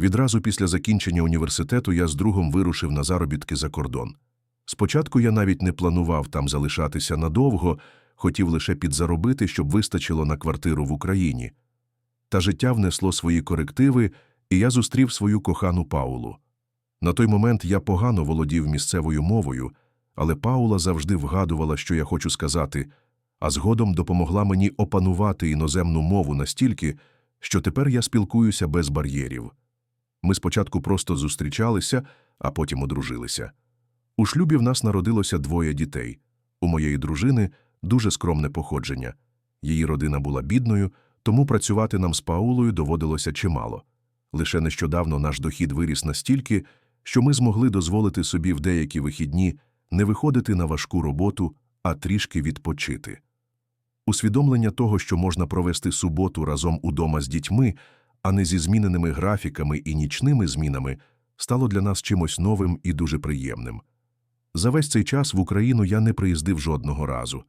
Відразу після закінчення університету я з другом вирушив на заробітки за кордон. Спочатку я навіть не планував там залишатися надовго, хотів лише підзаробити, щоб вистачило на квартиру в Україні. Та життя внесло свої корективи, і я зустрів свою кохану Паулу. На той момент я погано володів місцевою мовою, але Паула завжди вгадувала, що я хочу сказати, а згодом допомогла мені опанувати іноземну мову настільки, що тепер я спілкуюся без бар'єрів. Ми спочатку просто зустрічалися, а потім одружилися. У шлюбі в нас народилося двоє дітей. У моєї дружини дуже скромне походження. Її родина була бідною, тому працювати нам з Паулою доводилося чимало. Лише нещодавно наш дохід виріс настільки, що ми змогли дозволити собі в деякі вихідні не виходити на важку роботу, а трішки відпочити. Усвідомлення того, що можна провести суботу разом удома з дітьми, а не зі зміненими графіками і нічними змінами, стало для нас чимось новим і дуже приємним. За весь цей час в Україну я не приїздив жодного разу.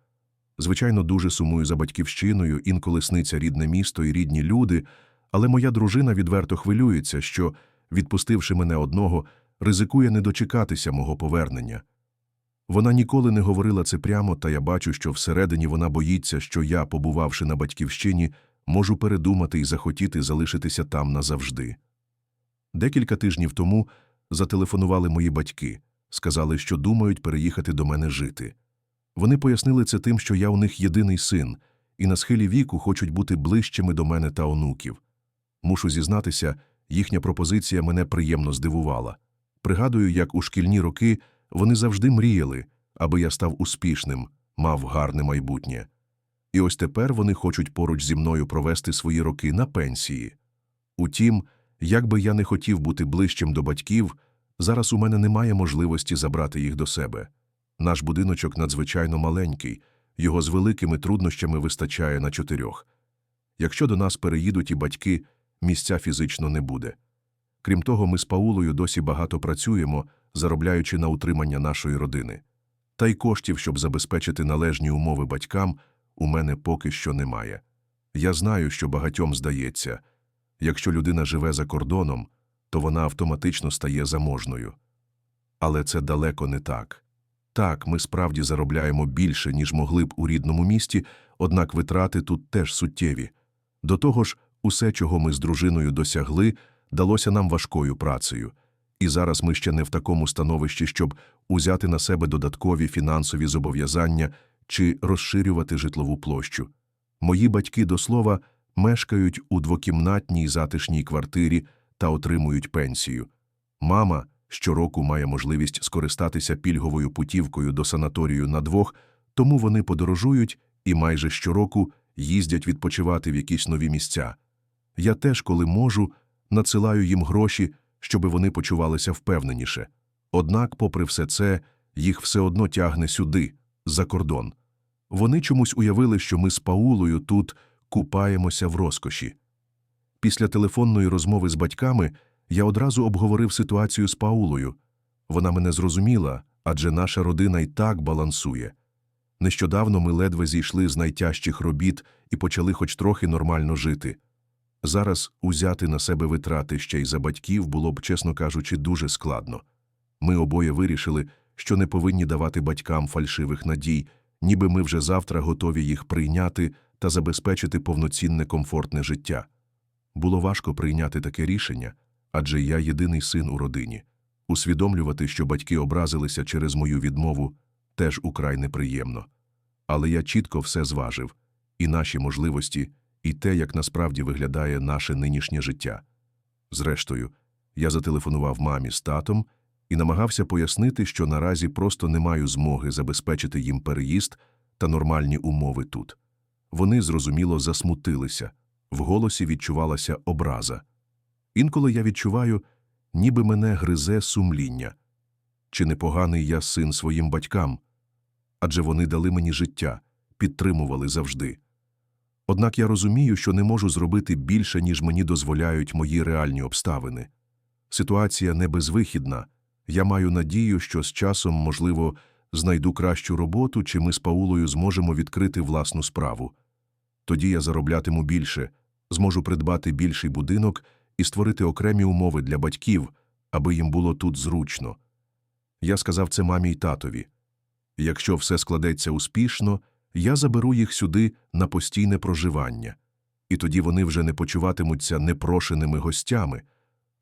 Звичайно, дуже сумую за батьківщиною, інколи сниться рідне місто і рідні люди, але моя дружина відверто хвилюється, що, відпустивши мене одного, ризикує не дочекатися мого повернення. Вона ніколи не говорила це прямо, та я бачу, що всередині вона боїться, що я, побувавши на батьківщині, можу передумати і захотіти залишитися там назавжди. Декілька тижнів тому зателефонували мої батьки, сказали, що думають переїхати до мене жити. Вони пояснили це тим, що я у них єдиний син, і на схилі віку хочуть бути ближчими до мене та онуків. Мушу зізнатися, їхня пропозиція мене приємно здивувала. Пригадую, як у шкільні роки вони завжди мріяли, аби я став успішним, мав гарне майбутнє. І ось тепер вони хочуть поруч зі мною провести свої роки на пенсії. Утім, як би я не хотів бути ближчим до батьків, зараз у мене немає можливості забрати їх до себе. Наш будиночок надзвичайно маленький, його з великими труднощами вистачає на чотирьох. Якщо до нас переїдуть і батьки, місця фізично не буде. Крім того, ми з Паулою досі багато працюємо, заробляючи на утримання нашої родини. Та й коштів, щоб забезпечити належні умови батькам, у мене поки що немає. Я знаю, що багатьом здається, якщо людина живе за кордоном, то вона автоматично стає заможною. Але це далеко не так. Так, ми справді заробляємо більше, ніж могли б у рідному місті, однак витрати тут теж суттєві. До того ж, усе, чого ми з дружиною досягли, далося нам важкою працею. І зараз ми ще не в такому становищі, щоб узяти на себе додаткові фінансові зобов'язання чи розширювати житлову площу. Мої батьки, до слова, мешкають у двокімнатній затишній квартирі та отримують пенсію. Мама щороку має можливість скористатися пільговою путівкою до санаторію на двох, тому вони подорожують і майже щороку їздять відпочивати в якісь нові місця. Я теж, коли можу, надсилаю їм гроші, щоби вони почувалися впевненіше. Однак, попри все це, їх все одно тягне сюди, за кордон. Вони чомусь уявили, що ми з Паулою тут купаємося в розкоші. Після телефонної розмови з батьками я одразу обговорив ситуацію з Паулою. Вона мене зрозуміла, адже наша родина й так балансує. Нещодавно ми ледве зійшли з найтяжчих робіт і почали хоч трохи нормально жити. Зараз узяти на себе витрати ще й за батьків було б, чесно кажучи, дуже складно. Ми обоє вирішили, що не повинні давати батькам фальшивих надій, ніби ми вже завтра готові їх прийняти та забезпечити повноцінне комфортне життя. Було важко прийняти таке рішення, адже я єдиний син у родині. Усвідомлювати, що батьки образилися через мою відмову, теж украй неприємно. Але я чітко все зважив і наші можливості, і те, як насправді виглядає наше нинішнє життя. Зрештою, я зателефонував мамі з татом і намагався пояснити, що наразі просто не маю змоги забезпечити їм переїзд та нормальні умови тут. Вони зрозуміло засмутилися, в голосі відчувалася образа. Інколи я відчуваю, ніби мене гризе сумління. Чи непоганий я син своїм батькам? Адже вони дали мені життя, підтримували завжди. Однак я розумію, що не можу зробити більше, ніж мені дозволяють мої реальні обставини. Ситуація не безвихідна. Я маю надію, що з часом, можливо, знайду кращу роботу, чи ми з Паулою зможемо відкрити власну справу. Тоді я зароблятиму більше, зможу придбати більший будинок і створити окремі умови для батьків, аби їм було тут зручно. Я сказав це мамі й татові. Якщо все складеться успішно, я заберу їх сюди на постійне проживання, і тоді вони вже не почуватимуться непрошеними гостями,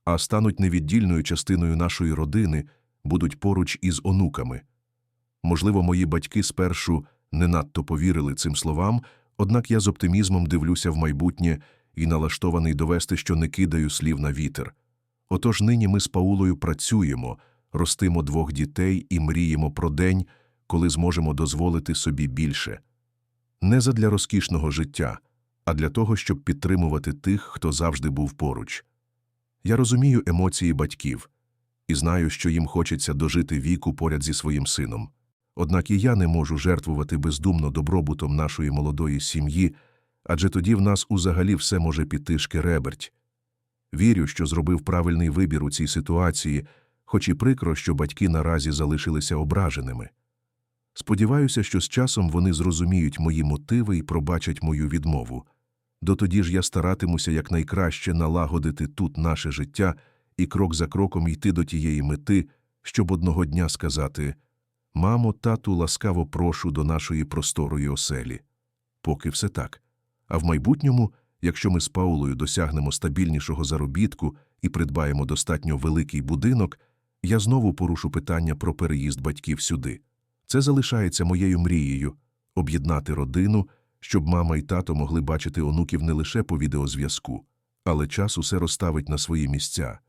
а стануть невіддільною частиною нашої родини, будуть поруч із онуками. Можливо, мої батьки спершу не надто повірили цим словам, однак я з оптимізмом дивлюся в майбутнє і налаштований довести, що не кидаю слів на вітер. Отож нині ми з Паулою працюємо, ростимо двох дітей і мріємо про день, коли зможемо дозволити собі більше. Не задля розкішного життя, а для того, щоб підтримувати тих, хто завжди був поруч. Я розумію емоції батьків і знаю, що їм хочеться дожити віку поряд зі своїм сином. Однак і я не можу жертвувати бездумно добробутом нашої молодої сім'ї, адже тоді в нас узагалі все може піти шкереберть. Вірю, що зробив правильний вибір у цій ситуації, хоч і прикро, що батьки наразі залишилися ображеними. Сподіваюся, що з часом вони зрозуміють мої мотиви і пробачать мою відмову. Дотоді ж я старатимуся якнайкраще налагодити тут наше життя і крок за кроком йти до тієї мети, щоб одного дня сказати Мамо, тату, ласкаво прошу до нашої просторої оселі. Поки все так. А в майбутньому, якщо ми з Паулою досягнемо стабільнішого заробітку і придбаємо достатньо великий будинок, я знову порушу питання про переїзд батьків сюди. Це залишається моєю мрією об'єднати родину, щоб мама і тато могли бачити онуків не лише по відеозв'язку, але час усе розставить на свої місця.